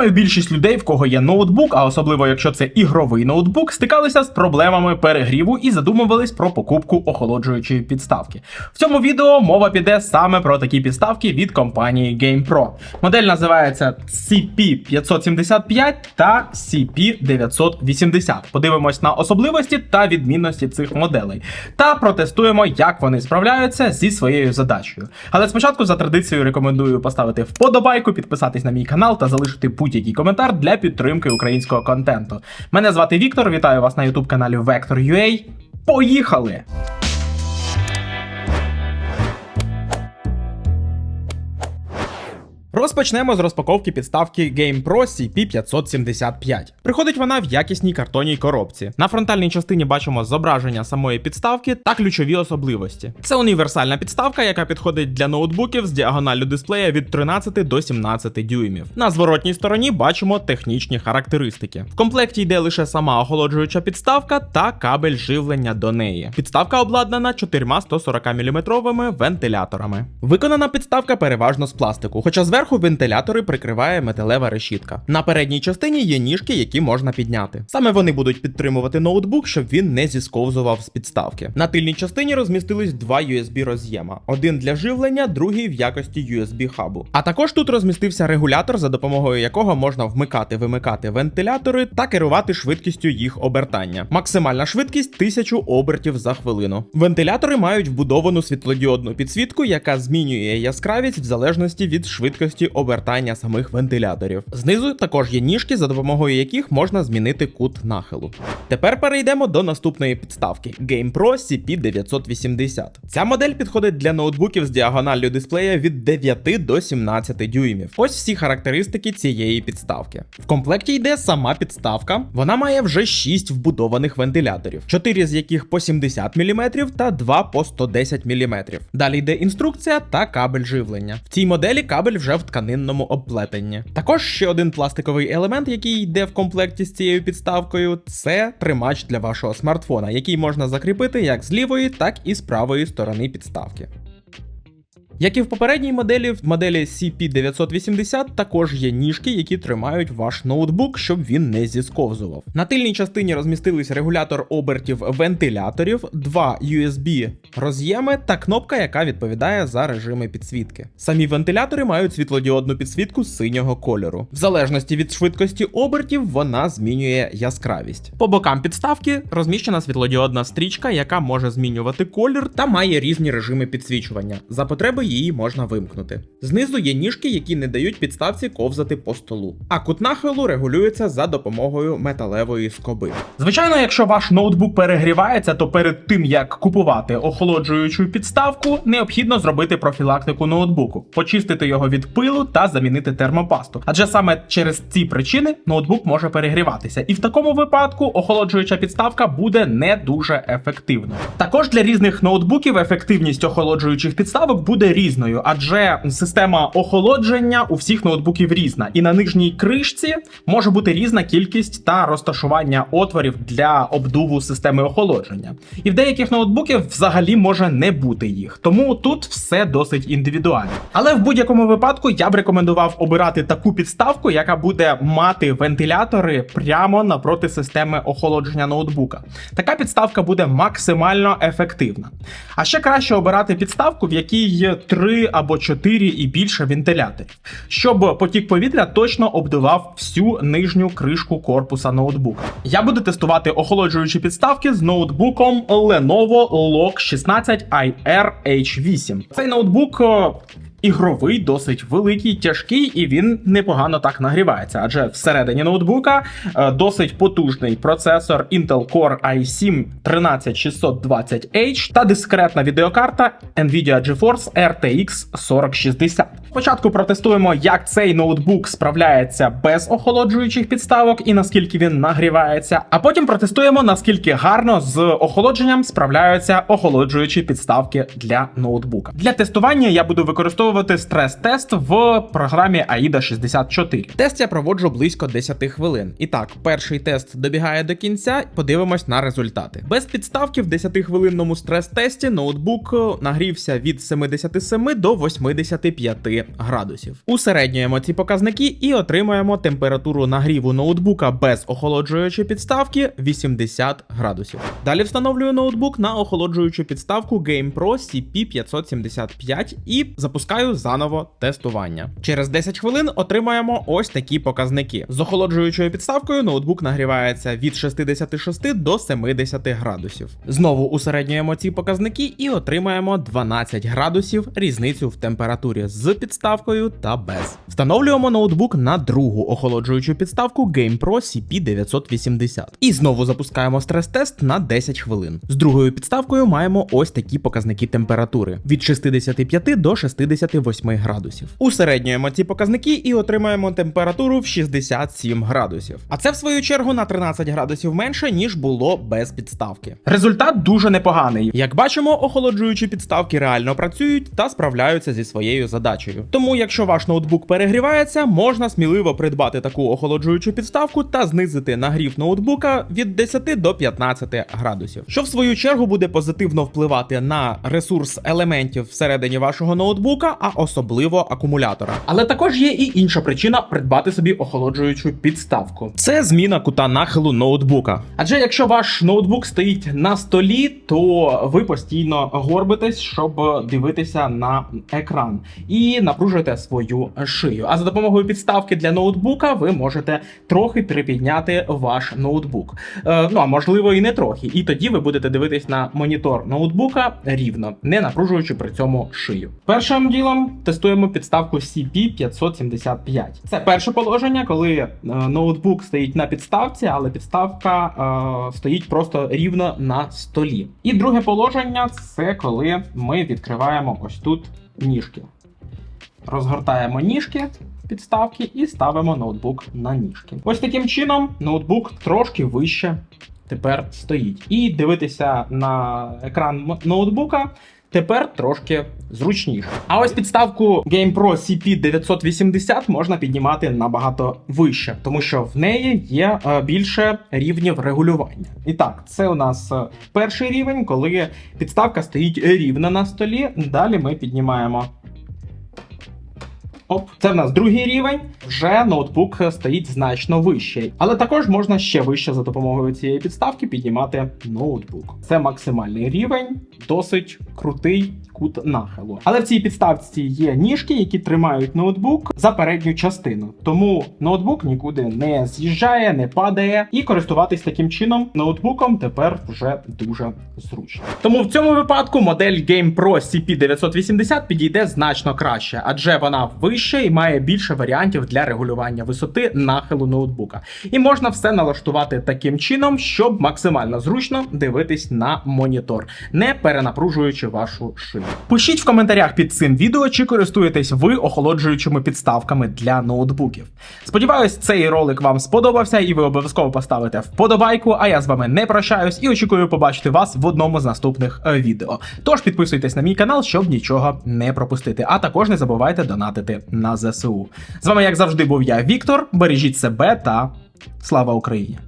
Думаю, більшість людей, в кого є ноутбук, а особливо якщо це ігровий ноутбук, стикалися з проблемами перегріву і задумувались про покупку охолоджуючої підставки. В цьому відео мова піде саме про такі підставки від компанії GamePro. Модель називається CP575 та CP980. Подивимось на особливості та відмінності цих моделей та протестуємо, як вони справляються зі своєю задачею. Але спочатку за традицією рекомендую поставити вподобайку, підписатись на мій канал та залишити будь-який коментар для підтримки українського контенту. Мене звати Віктор, вітаю вас на youtube каналі Vector.ua. Поїхали! Розпочнемо з розпаковки підставки GamePro CP575. Приходить вона в якісній картонній коробці. На фронтальній частині бачимо зображення самої підставки та ключові особливості. Це універсальна підставка, яка підходить для ноутбуків з діагоналлю дисплея від 13 до 17 дюймів. На зворотній стороні бачимо технічні характеристики. В комплекті йде лише сама охолоджуюча підставка та кабель живлення до неї. Підставка обладнана чотирма 140 мм вентиляторами. Виконана підставка переважно з пластику, хоча зверху вентилятори прикриває металева решітка. На передній частині є ніжки, які можна підняти. Саме вони будуть підтримувати ноутбук, щоб він не зісковзував з підставки. На тильній частині розмістились два USB роз'єма: один для живлення, другий в якості USB хабу. А також тут розмістився регулятор, за допомогою якого можна вмикати вимикати вентилятори та керувати швидкістю їх обертання. Максимальна швидкість 1000 обертів за хвилину. Вентилятори мають вбудовану світлодіодну підсвітку, яка змінює яскравість в залежності від швидкості обертання самих вентиляторів. Знизу також є ніжки, за допомогою яких можна змінити кут нахилу. Тепер перейдемо до наступної підставки GamePro CP980. Ця модель підходить для ноутбуків з діагоналлю дисплея від 9 до 17 дюймів. Ось всі характеристики цієї підставки. В комплекті йде сама підставка. Вона має вже 6 вбудованих вентиляторів, 4 з яких по 70 мм та 2 по 110 мм. Далі йде інструкція та кабель живлення. В цій моделі кабель вже в тканинному обплетенні. Також ще один пластиковий елемент, який йде в комплекті з цією підставкою, це тримач для вашого смартфона, який можна закріпити як з лівої, так і з правої сторони підставки. Як і в попередній моделі, в моделі CP980 також є ніжки, які тримають ваш ноутбук, щоб він не зісковзував. На тильній частині розмістились регулятор обертів вентиляторів, два USB роз'єми та кнопка, яка відповідає за режими підсвітки. Самі вентилятори мають світлодіодну підсвітку синього кольору. В залежності від швидкості обертів вона змінює яскравість. По бокам підставки розміщена світлодіодна стрічка, яка може змінювати колір та має різні режими підсвічування. За потреби її можна вимкнути. Знизу є ніжки, які не дають підставці ковзати по столу. А кут нахилу регулюється за допомогою металевої скоби. Звичайно, якщо ваш ноутбук перегрівається, то перед тим як купувати охолоджуючу підставку, необхідно зробити профілактику ноутбуку, почистити його від пилу та замінити термопасту. Адже саме через ці причини ноутбук може перегріватися, і в такому випадку охолоджуюча підставка буде не дуже ефективною. Також для різних ноутбуків ефективність охолоджуючих підставок буде різною, адже система охолодження у всіх ноутбуків різна, і на нижній кришці може бути різна кількість та розташування отворів для обдуву системи охолодження. І в деяких ноутбуків взагалі може не бути їх. Тому тут все досить індивідуально. Але в будь-якому випадку я б рекомендував обирати таку підставку, яка буде мати вентилятори прямо напроти системи охолодження ноутбука. Така підставка буде максимально ефективна. А ще краще обирати підставку, в якій 3 або 4 і більше вентиляторів, щоб потік повітря точно обдував всю нижню кришку корпуса ноутбука. Я буду тестувати охолоджуючі підставки з ноутбуком Lenovo Log 16 IR H8. Цей ноутбук. Ігровий, досить великий, тяжкий, і він непогано так нагрівається. Адже всередині ноутбука е, досить потужний процесор Intel Core i7 13620H та дискретна відеокарта Nvidia GeForce RTX 4060. Спочатку протестуємо, як цей ноутбук справляється без охолоджуючих підставок і наскільки він нагрівається. А потім протестуємо, наскільки гарно з охолодженням справляються охолоджуючі підставки для ноутбука. Для тестування я буду використовувати реалізовувати стрес-тест в програмі AIDA 64. Тест я проводжу близько 10 хвилин. І так, перший тест добігає до кінця, подивимось на результати. Без підставки в 10-хвилинному стрес-тесті ноутбук е, нагрівся від 77 до 85 градусів. Усереднюємо ці показники і отримуємо температуру нагріву ноутбука без охолоджуючої підставки 80 градусів. Далі встановлюю ноутбук на охолоджуючу підставку GamePro CP575 і запускаю заново тестування. Через 10 хвилин отримаємо ось такі показники. З охолоджуючою підставкою ноутбук нагрівається від 66 до 70 градусів. Знову усереднюємо ці показники і отримаємо 12 градусів різницю в температурі з підставкою та без. Встановлюємо ноутбук на другу охолоджуючу підставку GamePro CP980. І знову запускаємо стрес-тест на 10 хвилин. З другою підставкою маємо ось такі показники температури від 65 до 68 градусів. Усереднюємо ці показники і отримаємо температуру в 67 градусів. А це в свою чергу на 13 градусів менше, ніж було без підставки. Результат дуже непоганий. Як бачимо, охолоджуючі підставки реально працюють та справляються зі своєю задачею. Тому, якщо ваш ноутбук перегрівається, можна сміливо придбати таку охолоджуючу підставку та знизити нагрів ноутбука від 10 до 15 градусів, що в свою чергу буде позитивно впливати на ресурс елементів всередині вашого ноутбука, а особливо акумулятора. Але також є і інша причина придбати собі охолоджуючу підставку. Це зміна кута нахилу ноутбука. Адже якщо ваш ноутбук стоїть на столі, то ви постійно горбитесь, щоб дивитися на екран і напружуєте свою шию. А за допомогою підставки для ноутбука ви можете трохи припідняти ваш ноутбук. Е, ну а можливо і не трохи. І тоді ви будете дивитись на монітор ноутбука рівно, не напружуючи при цьому шию. Першим ділом тестуємо підставку CP575. Це перше положення, коли е, ноутбук стоїть на підставці, але підставка е, стоїть просто рівно на столі. І друге положення це коли ми відкриваємо ось тут ніжки. Розгортаємо ніжки підставки і ставимо ноутбук на ніжки. Ось таким чином ноутбук трошки вище тепер стоїть. І дивитися на екран ноутбука тепер трошки зручніше. А ось підставку GamePro CP980 можна піднімати набагато вище, тому що в неї є е, більше рівнів регулювання. І так, це у нас е, перший рівень, коли підставка стоїть рівно на столі. Далі ми піднімаємо Оп, це в нас другий рівень. Вже ноутбук стоїть значно вище, але також можна ще вище за допомогою цієї підставки піднімати ноутбук. Це максимальний рівень, досить крутий кут нахилу. Але в цій підставці є ніжки, які тримають ноутбук за передню частину. Тому ноутбук нікуди не з'їжджає, не падає, і користуватись таким чином ноутбуком тепер вже дуже зручно. Тому в цьому випадку модель GamePro CP980 підійде значно краще, адже вона вища і має більше варіантів для регулювання висоти нахилу ноутбука. І можна все налаштувати таким чином, щоб максимально зручно дивитись на монітор, не перенапружуючи вашу шию. Пишіть в коментарях під цим відео, чи користуєтесь ви охолоджуючими підставками для ноутбуків. Сподіваюсь, цей ролик вам сподобався, і ви обов'язково поставите вподобайку. А я з вами не прощаюсь і очікую побачити вас в одному з наступних е, відео. Тож підписуйтесь на мій канал, щоб нічого не пропустити. А також не забувайте донатити на ЗСУ. З вами, як завжди, був я, Віктор. Бережіть себе та слава Україні!